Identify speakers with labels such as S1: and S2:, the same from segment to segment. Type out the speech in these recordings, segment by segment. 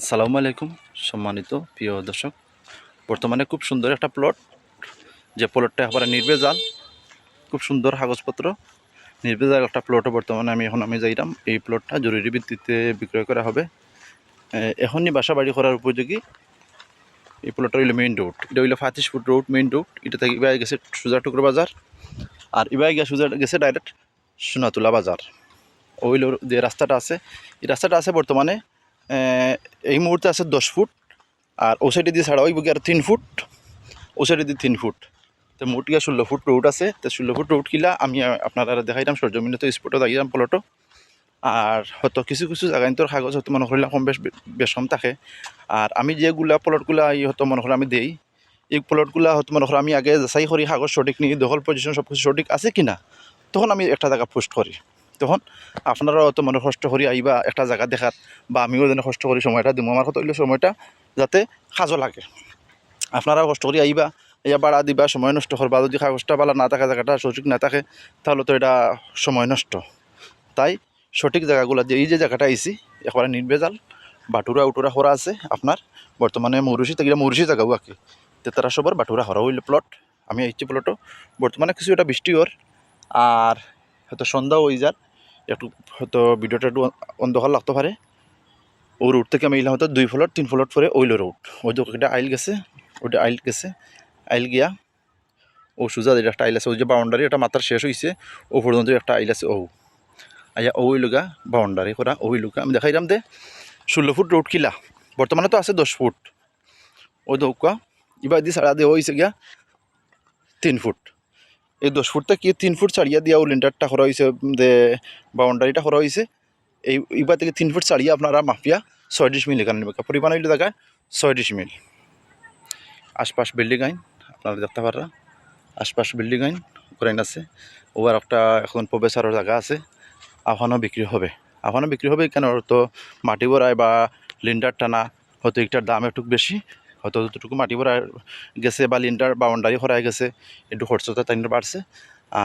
S1: আসসালামু আলাইকুম, সম্মানিত প্রিয় দর্শক। বর্তমানে খুব সুন্দর একটা প্লট যে প্লটটা একেবারে নির্বেজাল খুব সুন্দর কাগজপত্র। নির্বেজাল একটা প্লটও বর্তমানে আমি এখন আমি যাইলাম এই প্লটটা জরুরি ভিত্তিতে বিক্রয় করা হবে। এখনই বাসা বাড়ি করার উপযোগী। এই প্লটটা হইল মেইন রোড এটা হইল ফাতিশ ফুট রোড মেইন রোড এটা থেকে ইবাই গেছে সুজা টুকরো বাজার। আর ইবাই গিয়ে সুজা গেছে ডাইরেক্ট সোনাতুলা বাজার। ওইল যে রাস্তাটা আছে। এই রাস্তাটা আছে বর্তমানে এই মুহূর্তে আছে দশ ফুট, আর ও সাইডে দিয়ে ছাড়া ওই বুকে আর তিন ফুট? ও সাইডে দিয়ে তিন ফুট। তো মোট গিয়া ষোলো ফুট রোড আছে। তো ষোলো ফুট রোড কিলা আমি আপনারা দেখাইলাম সরজমিনে তো স্পটও দেখাইলাম পলটো আর হয়তো কিছু কিছু জায়গায় তোর কাগজ হয়তো মনে করলাম কম বেশ বেশ কম থাকে। আর আমি যেগুলা প্লটগুলা এই হয়তো মনে করলাম আমি দেই, এই প্লটগুলা হয়তো মনে করো আমি আগে যাচাই করি, কাগজ সঠিক নিয়ে দখল পজিশন সব কিছু সঠিক আছে কি না তখন আমি একটা জায়গা পোস্ট করি। তখন আপনারাও তো মনে কষ্ট করি আইবা একটা জায়গা দেখার বা আমিও যেন কষ্ট করি সময়টা দিব আমার কথা সময়টা যাতে সাজো লাগে। আপনারাও কষ্ট করি আইবা ইয়া বাড়া দিবা, সময় নষ্ট করবা যদি কাগজটা বালা না থাকে জায়গাটা সঠিক না থাকে তাহলে তো এটা সময় নষ্ট। তাই সঠিক জায়গাগুলো যে এই যে জায়গাটা আইছি একেবারে নির্ভেজাল বাটুরা উটুরা হরা আছে আপনার বর্তমানে মৌরুষি থেকে মৌরুষি জায়গাও আঁকে তো তারা সবার বাটুরা হরা হইলে প্লট আমি আইছি প্লটও বর্তমানে কিছু এটা বৃষ্টি ওর আর হয়তো সন্ধ্যাও হয়ে যার একটু হয়তো ভিডিওটা একটু অন্ধকার লাগতে পারে। ও রুট থেকে আমি এলাম হয়তো দুই ফ্লোর, তিন ফ্লোর পরে ওইলো রুট ওই যে ওটা আইল গেছে, ওইটা আইল গেছে, আইল গিয়া ও সুজা যেটা একটা আইল আছে, ওই যে বাউন্ডারি এটা মাত্র শেষ হয়েছে ও পর্যন্ত একটা আইল আছে ও। আইয়া ওই লুকা বাউন্ডারি করা, ওই লুকা। আমি দেখাইলাম দে ষোলো ফুট রোড কিলা বর্তমানে তো আছে দশ ফুট। ও দৌকা এবার দি ছাড়া দিয়ে হয়েছে গিয়া তিন ফুট। এই দশ ফুটটা কি তিন ফুট ছাড়িয়া দিয়া লিন্টারটা করা হয়েছে যে বাউন্ডারিটা করা হয়েছে এই এবার থেকে তিন ফুট ছাড়িয়ে আপনারা মাফিয়া ছয় ডিসমিল এখানে নেবে পরিমাণ হইলে দেখা ছয় ডিসমিল আশপাশ বিল্ডিং আইন, আপনারা দেখতে পারা আশপাশ বিল্ডিং আইন করাইন আছে। ওবার একটা এখন প্রবেশারের জায়গা আছে। আহ্বানও বিক্রি হবে। আহ্বানও বিক্রি হবে কেন? তো মাটি ভরায় বা লিন্ডার টানা হয়তো একটার দাম একটু বেশি। হয়তো যতটুকু মাটি ভরা গেছে বা লিন্ডার বাউন্ডারি করাই গেছে, একটু খরচটা তাই বাড়ছে।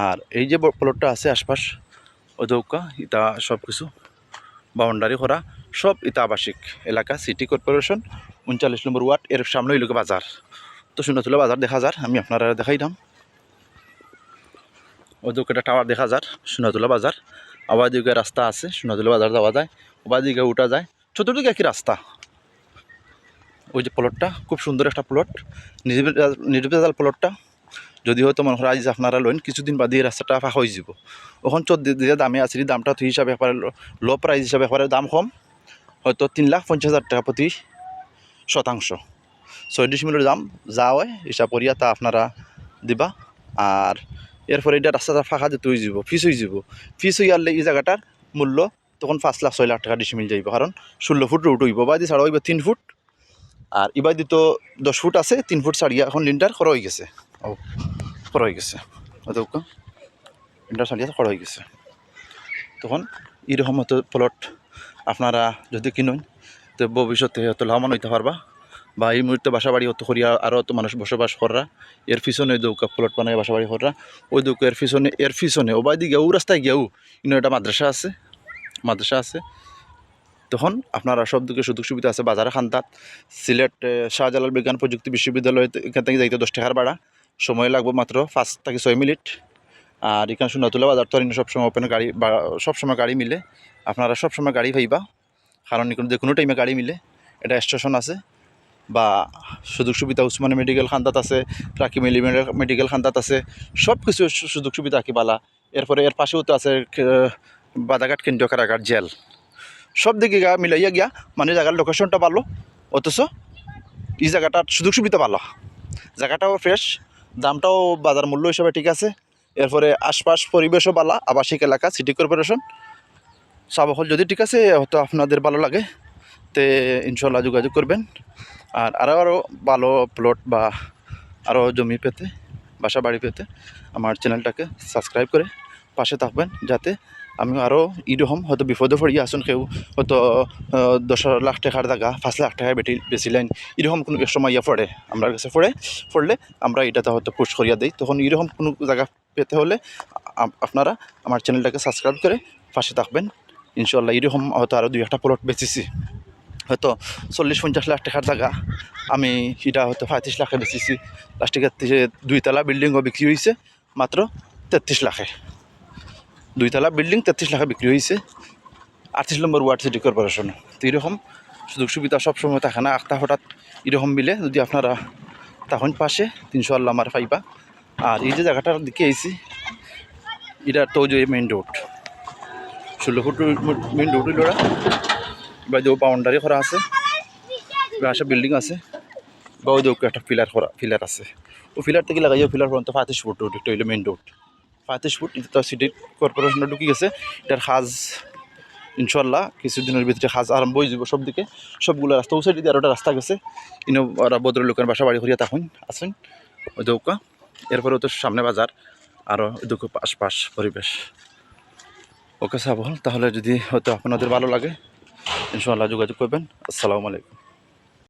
S1: আর এই যে প্লটটা আছে আশপাশ ওদৌকা ইটা সব কিছু বাউন্ডারি করা সব ইটা আবাসিক এলাকা সিটি কর্পোরেশন উনচাল্লিশ নম্বর ওয়ার্ড, এর সামনে গিয়ে বাজার। তো সুন্দরতুলা বাজার দেখা যার, আমি আপনারা দেখাইলাম ওদৌকাটা টাওয়ার দেখা যার সোনাতুলা বাজার। আবার দিকে রাস্তা আছে সোনাতুলা বাজার যাওয়া যায় ওবার দিকে উঠা যায়। চতুর্দিকে একই রাস্তা। ওই যে প্লটটা খুব সুন্দর একটা প্লট নির্ভেজাল প্লটটা যদি হয়তো মনে হয়, আজ আপনারা লইন, কিছুদিন বাদে রাস্তাটা ফাঁকা হয়ে যাব ওখান চোদ্দ যে দামে আছে, দামটা তুই হিসাবে একবারে লো প্রাইস হিসাবে একবারে দাম কম। হয়তো তিন লাখ পঞ্চাশ হাজার টাকা প্রতি শতাংশ। ছয় ডিসমিলের দাম, যা হয়, হিসাব করিয়া তা আপনারা দিবা। আর এরপরে এটা রাস্তাটা ফাঁকা দিতে হয়ে যাব ফিস হয়ে যাব ফিস হয়ে গেলে এই জায়গাটার মূল্য তখন পাঁচ লাখ, ছয় লাখ টাকা ডিসমিল যাইব। কারণ ষোলো ফুট রুট হইব, বা দিয়ে ছাড়া হইব তিন ফুট। আর এবার দিত দশ ফুট আছে, তিন ফুট ছাড়িয়া এখন লিন্টার খর হয়ে গেছে। ও খর হয়ে গেছে। অতক লিন্টার ছাড়িয়া খর হয়ে গেছে। তখন এরকম হয়তো প্লট আপনারা যদি কিনুন, তো ভবিষ্যতে হয়তো লাভবান হইতে পারবা। বা এই মুহূর্তে বাসা বাড়ি হতো করিয়া আরও তো মানুষ বসবাস করা এর পিছনে দৌকা প্লট বানায় বাসা বাড়ি করা ওই দৌকা এর পিছনে এর পিছনে ও বাই দিকে, ও রাস্তায় গিয়েও ইনো একটা মাদ্রাসা আছে। মাদ্রাসা আছে। তখন আপনারা সব দিকে সুযোগ সুবিধা আছে। বাজারে খান্তাত সিলেট শাহজালাল বিজ্ঞান প্রযুক্তি বিশ্ববিদ্যালয় এখান থেকে যাইতে দশ টাকার ভাড়া। সময় লাগবে মাত্র পাঁচ থেকে ছয় মিনিট। আর এখানে সোনাতুলা বাজার তো সবসময় ওপেন গাড়ি সবসময় গাড়ি মিলে। আপনারা সবসময় গাড়ি পাইবা। কারণ এখানে যে কোনো টাইমে গাড়ি মিলে। এটা স্টেশন আছে। বা সুযোগ সুবিধা উসমানী মেডিকেল খান্দাত আছে রাকি মিলি মেডিকেল খান্দাত আছে। সব কিছু সুযোগ সুবিধা কি বালা এরপরে এর পাশেও তো আছে বাদাঘাট কেন্দ্রীয় কারাগার, জেল। সব দিকে মিলাইয়া গিয়া মানে জায়গার লোকেশনটা ভালো অথচ এই জায়গাটার সুযোগ সুবিধা ভালো জায়গাটাও ফ্রেশ দামটাও বাজার মূল্য হিসাবে ঠিক আছে। এরপরে আশপাশ পরিবেশও ভালো, আবাসিক এলাকা সিটি কর্পোরেশন সাবহল যদি ঠিক আছে, হয়তো আপনাদের ভালো লাগে, তে ইনশাল্লাহ যোগাযোগ করবেন। আর আরও আরও ভালো প্লট বা আরও জমি পেতে, বাসা বাড়ি পেতে, আমার চ্যানেলটাকে সাবস্ক্রাইব করে পাশে থাকবেন, যাতে আমি আরও এরকম হয়তো বিপদে পড়িয়ে আসুন কেউ হয়তো দশ লাখ টাকার জায়গা পাঁচ লাখ টাকায় বেটি বেশি লাইন এরকম কোনো সময় ইয়া পড়ে আমার কাছে পড়ে পড়লে আমরা এটাতে হয়তো পোস্ট করিয়া দিই। তখন এরকম কোনো জায়গা পেতে হলে আপ- আপনারা আমার চ্যানেলটাকে সাবস্ক্রাইব করে পাশে থাকবেন। ইনশাল্লাহ এরকম হয়তো আরও দুই একটা প্লট বেচেছি। হয়তো চল্লিশ পঞ্চাশ লাখ টাকার জায়গা আমি এটা হয়তো পঁয়ত্রিশ লাখে বেচেছি। প্লাস্টিকের দুইতলা বিল্ডিংও বিক্রি হয়েছে মাত্র তেত্রিশ লাখে। দুইতলা বিল্ডিং, তেত্রিশ লাখে বিক্রি হয়েছে আটত্রিশ নম্বর ওয়ার্ড সিটি কর্পোরেশন। তো এরকম সুযোগ সুবিধা সবসময় থাকে না। একটা হঠাৎ এরকম মিলে যদি আপনারা তখন পাশে তিনশো আল্লাহ আমার পাইবা। আর এই যে জায়গাটার দিকে আইছি, এটা তো যে মেইন রোড ষোলো ফুট মেইন রোড হইল বা যে বাউন্ডারি করা আছে। বা একটা বিল্ডিং আছে। বা ওই যে একটা ফিলার করা পিলার আছে। ও ফিলার থেকে লাগাই পিলার পর্যন্ত পঁয়ত্রিশ ফুট রোড একটা হইল মেইন রোড পঁয়ত্রিশ ফুট এটা সিটি কর্পোরেশনে ঢুকে গেছে। এটার কাজ ইনশাল্লাহ কিছুদিনের ভিতরে কাজ আরম্ভ হয়ে যাব সব দিকে সবগুলো রাস্তা ও সাইডে আরোটা রাস্তা গেছে। ইনো ওরা ভদ্রলোকের বাসা, বাড়ি করিয়া তখন আছেন। ওই দৌকা এরপরে তো সামনে বাজার আরও দুঃখ আশপাশ পরিবেশ। ওকে সাবল তাহলে যদি হয়তো আপনাদের ভালো লাগে ইনশাল্লাহ যোগাযোগ করবেন। আসসালামু আলাইকুম।